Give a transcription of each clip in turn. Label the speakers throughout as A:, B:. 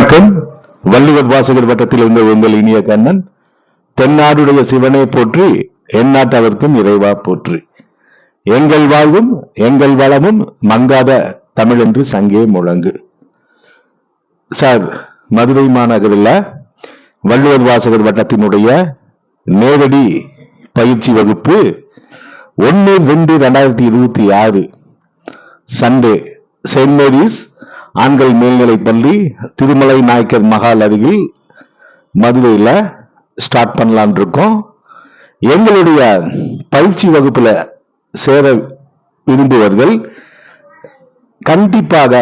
A: வணக்கம். வள்ளுவர் வாசகர் வட்டத்தில் இருந்த உங்கள் இனிய கண்ணன் தென்னாடுடைய சிவனை போற்றி எந்நாட்டவர்க்கும் இறைவா போற்றி. எங்கள் வாழ்வும் எங்கள் வளமும் மங்காத தமிழ் என்று சங்கே முழங்கு. சார் மதுரை மாநகரில் வள்ளுவர் வாசகர் வட்டத்தினுடைய நேரடி பயிற்சி வகுப்பு ஒன்று ரெண்டு ரெண்டாயிரத்தி இருபத்தி ஆறு சண்டே செயின்ட் மேரிஸ் ஆண்கள் மேல்நிலைப் பள்ளி திருமலை நாயக்கர் மகால் அருகில் மதுரையில் ஸ்டார்ட் பண்ணலான் இருக்கோம். எங்களுடைய பயிற்சி வகுப்பில் சேர விரும்புவர்கள் கண்டிப்பாக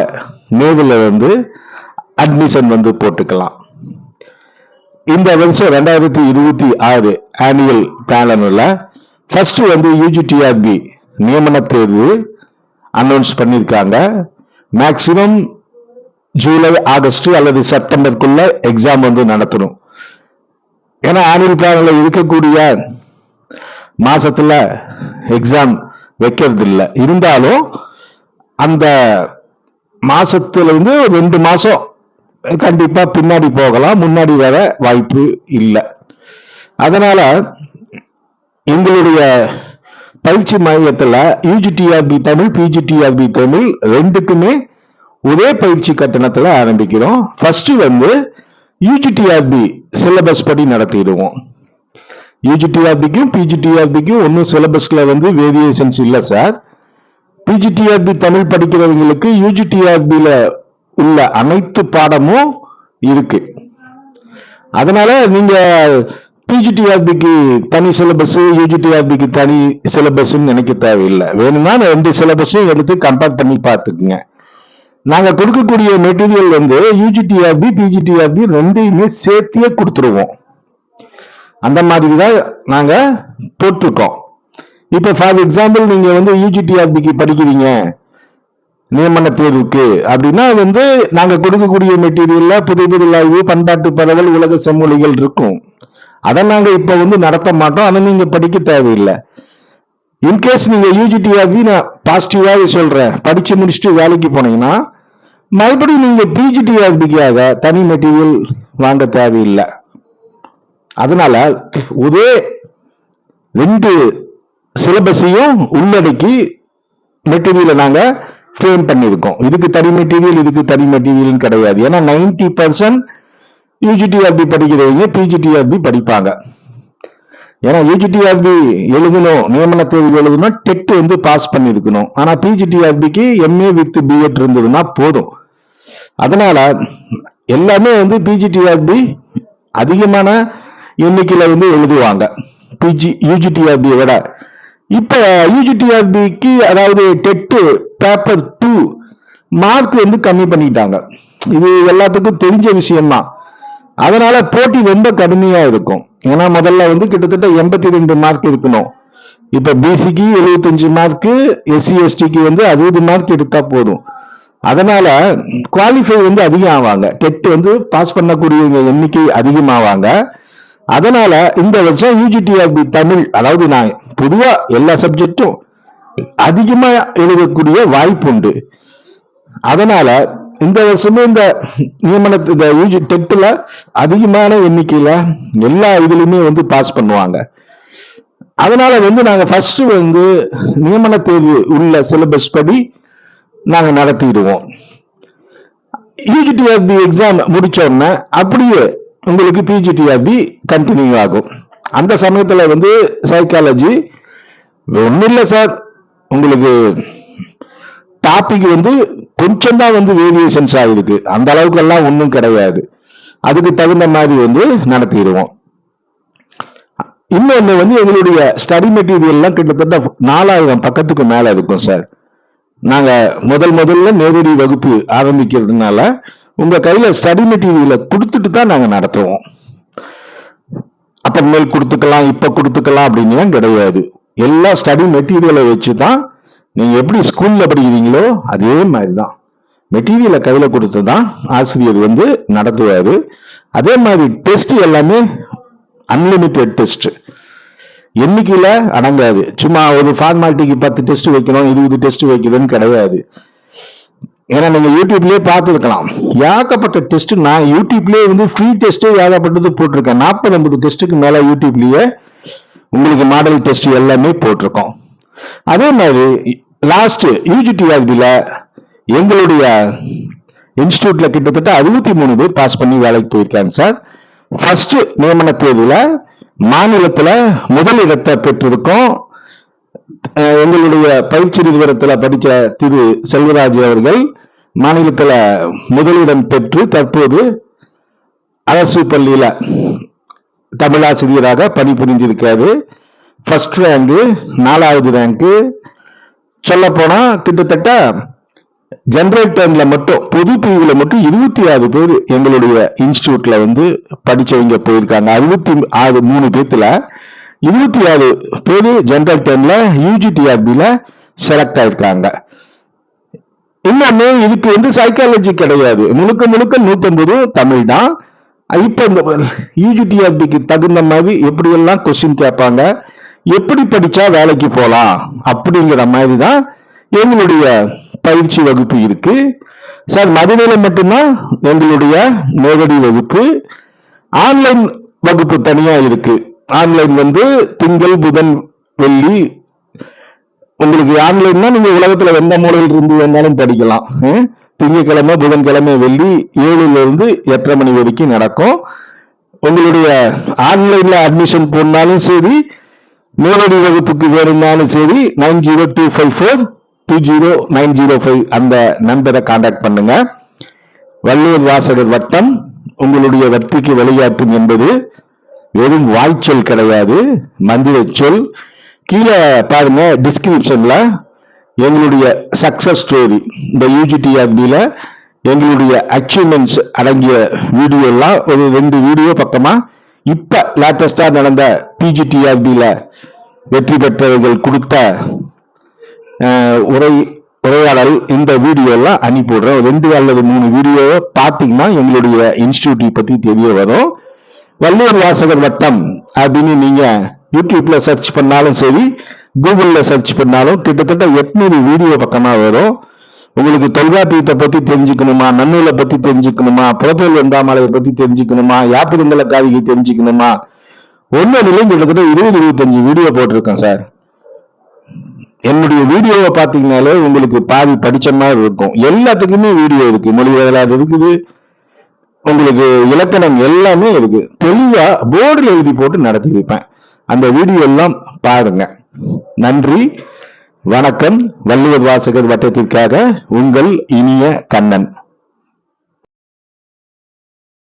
A: நேரில் வந்து அட்மிஷன் வந்து போட்டுக்கலாம். இந்த வருஷம் ரெண்டாயிரத்தி இருபத்தி ஆறு ஆனுவல் பேனல்ல ஃபர்ஸ்ட் வந்து யூஜிடிஆர்பி நியமன தேர்வு அனௌன்ஸ் பண்ணியிருக்காங்க மேக்சிமம் ஜூலை ஆகஸ்ட் அல்லது செப்டம்பருக்குள்ள எக்ஸாம் வந்து நடத்தணும். ஏன்னா ஆனுவல் பிளான்ல இருக்கக்கூடிய மாசத்துல எக்ஸாம் வைக்கிறது இல்லை இருந்தாலும் அந்த மாசத்துல இருந்து ரெண்டு மாசம் கண்டிப்பா பின்னாடி போகலாம். முன்னாடி வர வாய்ப்பு இல்லை. அதனால எங்களுடைய பயிற்சி மையத்தில் யூஜிடிஆர்பி தமிழ் பிஜிடிஆர்பி தமிழ் ரெண்டுக்குமே ஒரே பயிற்சி கட்டணத்துல ஆரம்பிக்கிறோம். ஃபர்ஸ்ட் வந்து யூஜிடிஆர்பி சிலபஸ் படி நடத்திடுவோம். யூஜிடிஆர்பிக்கும் பிஜிடிஆர்பிக்கும் ஒன்றும் சிலபஸ்ல வந்து வேரியேஷன்ஸ் இல்லை சார் பிஜிடிஆர்பி தமிழ் படிக்கிறவங்களுக்கு யூஜிடிஆர்பியில் உள்ள அனைத்து பாடமும் இருக்கு. அதனால நீங்க பிஜிடிஆர்பிக்கு தனி சிலபஸ் யூஜிடிஆர்பிக்கு தனி சிலபஸ் நினைக்க தேவையில்லை. வேணும்னா ரெண்டு சிலபஸும் எடுத்து கம்பேர் பண்ணி பார்த்துக்குங்க. நாங்க கொடுக்கக்கூடிய மெட்டீரியல் வந்து யூஜிடிஆர்பி பிஜிடிஆர்பி ரெண்டையுமே சேர்த்தியே கொடுத்துருவோம். அந்த மாதிரி தான் நாங்க போட்டிருக்கோம். இப்போ ஃபார் எக்ஸாம்பிள் நீங்க வந்து யூஜிடிஆர்பிக்கு படிக்கிறீங்க. நியமன தேர்வுக்கு அப்படின்னா வந்து நாங்க கொடுக்கக்கூடிய மெட்டீரியல்ல புது புதிலாய்வு பண்பாட்டு பரவல் உலக செம்மொழிகள் இருக்கும். அதை நாங்க இப்ப வந்து நடத்த மாட்டோம். அதை நீங்க படிக்க தேவையில்லை. இன்கேஸ் நீங்க யூஜிடிஆர்பி நான் பாசிட்டிவாவே சொல்றேன் படிச்சு முடிச்சுட்டு வேலைக்கு போனீங்கன்னா மறுபடியும் நீங்க பிஜிடிஆர்பிக்காக தனி மெட்டீரியல் வாங்க தேவையில்லை. அதனால ஒரே ரெண்டு சிலபஸையும் உள்ளடக்கி மெட்டீரியலை நாங்க ஃப்ரேம் பண்ணியிருக்கோம். இதுக்கு தனி மெட்டீரியல் இதுக்கு தனி மெட்டீரியல் கிடையாது. ஏன்னா நைன்டி பர்சன்ட் யூஜிடிஆர்பி படிக்கிறவங்க பிஜிடிஆர்பி படிப்பாங்க. ஏன்னா யூஜிடிஆர்பி எழுதணும் நியமன தேர்வு எழுதணும் டெட் வந்து பாஸ் பண்ணியிருக்கணும். ஆனா பிஜிடிஆர்பிக்கு எம்ஏ வித் பிஎட் இருந்ததுன்னா போதும். அதனால எல்லாமே வந்து பிஜிடிஆர்பி அதிகமான எண்ணிக்கையில வந்து எழுதுவாங்க. பிஜி யூஜிடிஆர்பியை விட. இப்ப யூஜிடிஆர்பிக்கு அதாவது டெட்டு பேப்பர் டூ மார்க் வந்து கம்மி பண்ணிட்டாங்க. இது எல்லாத்துக்கும் தெரிஞ்ச விஷயம்தான். அதனால போட்டி ரொம்ப கடுமையா இருக்கும். ஏன்னா முதல்ல வந்து கிட்டத்தட்ட எண்பத்தி ரெண்டு மார்க் இருக்கணும். இப்ப பிசிக்கு எழுபத்தஞ்சு மார்க் எஸ்சி எஸ்டிக்கு வந்து அறுபது மார்க் எடுத்தா போதும். அதனால குவாலிஃபை வந்து அதிகம் ஆவாங்க டெட் வந்து பாஸ் பண்ணக்கூடியவங்க எண்ணிக்கை அதிகமாவாங்க. அதனால இந்த வருஷம் யூஜிடிஆர்பி தமிழ் அதாவது நான் பொதுவா எல்லா சப்ஜெக்டும் அதிகமா எழுதக்கூடிய வாய்ப்பு உண்டு. அதனால இந்த வருஷமே இந்த நியமன இந்த யூஜி டெட்டில் அதிகமான எண்ணிக்கையில எல்லா இதுலையுமே வந்து பாஸ் பண்ணுவாங்க. அதனால வந்து நாங்க ஃபர்ஸ்ட் வந்து நியமன தேர்வு உள்ள சிலபஸ் படி நாங்க நடத்திடுவோம். யூஜிடிஆர்பி எக்ஸாம் முடிச்ச அப்படியே உங்களுக்கு பிஜிடிஆர்பி கண்டினியூ ஆகும். அந்த சமயத்துல வந்து சைக்காலஜி ஒன்றும் இல்லை சார். உங்களுக்கு டாபிக் வந்து கொஞ்சம் தான் வந்து வேரியேஷன்ஸ் ஆகிருக்கு அந்த அளவுக்கு எல்லாம் ஒன்றும் கிடையாது. அதுக்கு தகுந்த மாதிரி வந்து நடத்திடுவோம். இன்னொன்று வந்து எங்களுடைய ஸ்டடி மெட்டீரியல்லாம் கிட்டத்தட்ட நாலாயிரம் பக்கத்துக்கு மேலே இருக்கும் சார். நாங்கள் முதல் முதல்ல நேரடி வகுப்பு ஆரம்பிக்கிறதுனால உங்கள் கையில் ஸ்டடி மெட்டீரியலை கொடுத்துட்டு தான் நாங்கள் நடத்துவோம். அப்புறமேல் கொடுத்துக்கலாம் இப்போ கொடுத்துக்கலாம் அப்படின்லாம் கிடையாது. எல்லா ஸ்டடி மெட்டீரியலை வச்சு தான் நீங்க எப்படி ஸ்கூல்ல படிக்கிறீங்களோ அதே மாதிரி தான் மெட்டீரியலை கையில கொடுத்து தான் ஆசிரியர் வந்து நடத்துவாரு. அதே மாதிரி டெஸ்ட் எல்லாமே அன்லிமிட்டெட் டெஸ்ட் எண்ணிக்கையில அடங்காது. சும்மா ஒரு ஃபார்மாலிட்டிக்கு பத்து டெஸ்ட் வைக்கணும் இருபது டெஸ்ட் வைக்கணும்னு கிடையாது. ஏன்னா நீங்க யூடியூப்லயே பார்த்துருக்கலாம். ஏகப்பட்ட டெஸ்ட் நான் யூடியூப்லயே வந்து ஃப்ரீ டெஸ்ட்டு ஏகப்பட்டது போட்டிருக்கேன். நாற்பது ஐம்பது டெஸ்ட்டுக்கு மேல யூடியூப்லயே உங்களுக்கு மாடல் டெஸ்ட் எல்லாமே போட்டிருக்கோம். அதே மாதிரி லாஸ்ட் யூஜிடிஆர்பில எங்களுடைய இன்ஸ்டியூட்ல கிட்டத்தட்ட அறுபத்தி மூணு பேர் பாஸ் பண்ணி வேலைக்கு போயிருக்காங்க சார். ஃபர்ஸ்ட் நியமன தேதியில மாநிலத்துல முதல் இடத்தை பெற்றிருக்கோம் எங்களுடைய பயிற்சி நிறுவனத்தில் படிச்ச திரு செல்வராஜ் அவர்கள் மாநிலத்தில் முதலிடம் பெற்று தற்போது அரசு பள்ளியில தமிழாசிரியராக பணிபுரிஞ்சிருக்காரு ஃபர்ஸ்ட் ரேங்கு நாலாவது ரேங்கு சொல்ல போனா கிட்டத்தட்ட ஜென்ரல் டேர்ம்ல மட்டும் பொது பிரிவுல மட்டும் இருபத்தி ஆறு பேர் எங்களுடைய இன்ஸ்டியூட்ல வந்து படிச்சவங்க போயிருக்காங்க. அறுபத்தி ஆறு மூணு பேர்த்துல இருபத்தி ஆறு பேர் ஜென்ரல் டேர்ம்ல யூஜிடிஆர்பியில செலக்ட் ஆயிருக்காங்க. இன்னொன்னு இதுக்கு வந்து சைக்காலஜி கிடையாது. முழுக்க முழுக்க நூத்தம்பது தமிழ் தான். இப்ப இந்த யூஜிடிஆர்பிக்கு தகுந்த மாதிரி எப்படி எல்லாம் கொஸ்டின் கேட்பாங்க? எப்படி படிச்சா வேலைக்கு போகலாம் அப்படிங்கிற மாதிரி தான் எங்களுடைய பயிற்சி வகுப்பு இருக்கு. சார் மதுரையில மட்டும்தான் எங்களுடைய நேரடி வகுப்பு. ஆன்லைன் வகுப்பு தனியா இருக்கு. ஆன்லைன் வந்து திங்கள் புதன் வெள்ளி. உங்களுக்கு ஆன்லைன்னா நீங்க உலகத்துல எந்த மூலையில் இருந்து வேணாலும் படிக்கலாம். திங்கக்கிழமை புதன்கிழமை வெள்ளி ஏழுல இருந்து எட்டரை மணி வரைக்கும் நடக்கும். உங்களுடைய ஆன்லைன்ல அட்மிஷன் போனாலும் சரி நேரடி வகுப்புக்கு வேணும்னாலும் சரி nine zero two five four two zero nine zero five அந்த நம்பரை காண்டாக்ட் பண்ணுங்க. வள்ளுவர் வாசகர் வட்டம் உங்களுடைய வட்டிக்கு விளையாட்டும் என்பது வெறும் வாய்ச்சொல் கிடையாது மந்திர சொல். கீழே பாருங்க டிஸ்கிரிப்ஷன்ல எங்களுடைய சக்சஸ் ஸ்டோரி இந்த யூஜிடிஆர்பியில் எங்களுடைய அச்சீவ்மெண்ட்ஸ் அடங்கிய வீடியோ எல்லாம் ஒரு ரெண்டு வீடியோ பக்கமாக இப்ப லேட்டஸ்டா நடந்த பிஜிடிஆர்டியில வெற்றி பெற்றவர்கள் கொடுத்த உரை உரையாடல் இந்த வீடியோலாம் எல்லாம் அனுப்பி விடுறோம் ரெண்டு அல்லது மூணு வீடியோவை பார்த்தீங்கன்னா எங்களுடைய இன்ஸ்டியூட்டை பத்தி தெரிய வரும். வள்ளுவர் வாசகர் வட்டம் அப்படின்னு நீங்க யூடியூப்ல சர்ச் பண்ணாலும் சரி கூகுளில் சர்ச் பண்ணாலும் கிட்டத்தட்ட எட்நூறு வீடியோ பக்கமாக வரும். உங்களுக்கு தொல்காப்பியத்தை பத்தி தெரிஞ்சுக்கணுமா? நன்னூலை பத்தி தெரிஞ்சுக்கணுமா? புறத்தொல் வெண்டாமலையை பத்தி தெரிஞ்சுக்கணுமா? யாத்திரங்கள காவிகை தெரிஞ்சுக்கணுமா? ஒன்னு நிலையும் கிட்டத்தட்ட இருபது இருபத்தஞ்சு வீடியோ போட்டிருக்கேன் சார். என்னுடைய வீடியோவை பார்த்தீங்கனாலே உங்களுக்கு பாதி படிச்ச மாதிரி இருக்கும். எல்லாத்துக்குமே வீடியோ இருக்கு. மொழி வரலாறு இருக்குது. உங்களுக்கு இலக்கணம் எல்லாமே இருக்கு. தெளிவா போர்டில் எழுதி போட்டு நடத்தி வைப்பேன். அந்த வீடியோ எல்லாம் பாருங்க. நன்றி. வணக்கம் வள்ளுவர் வாசகர் வட்டத்திற்காக உங்கள் இனிய கண்ணன்.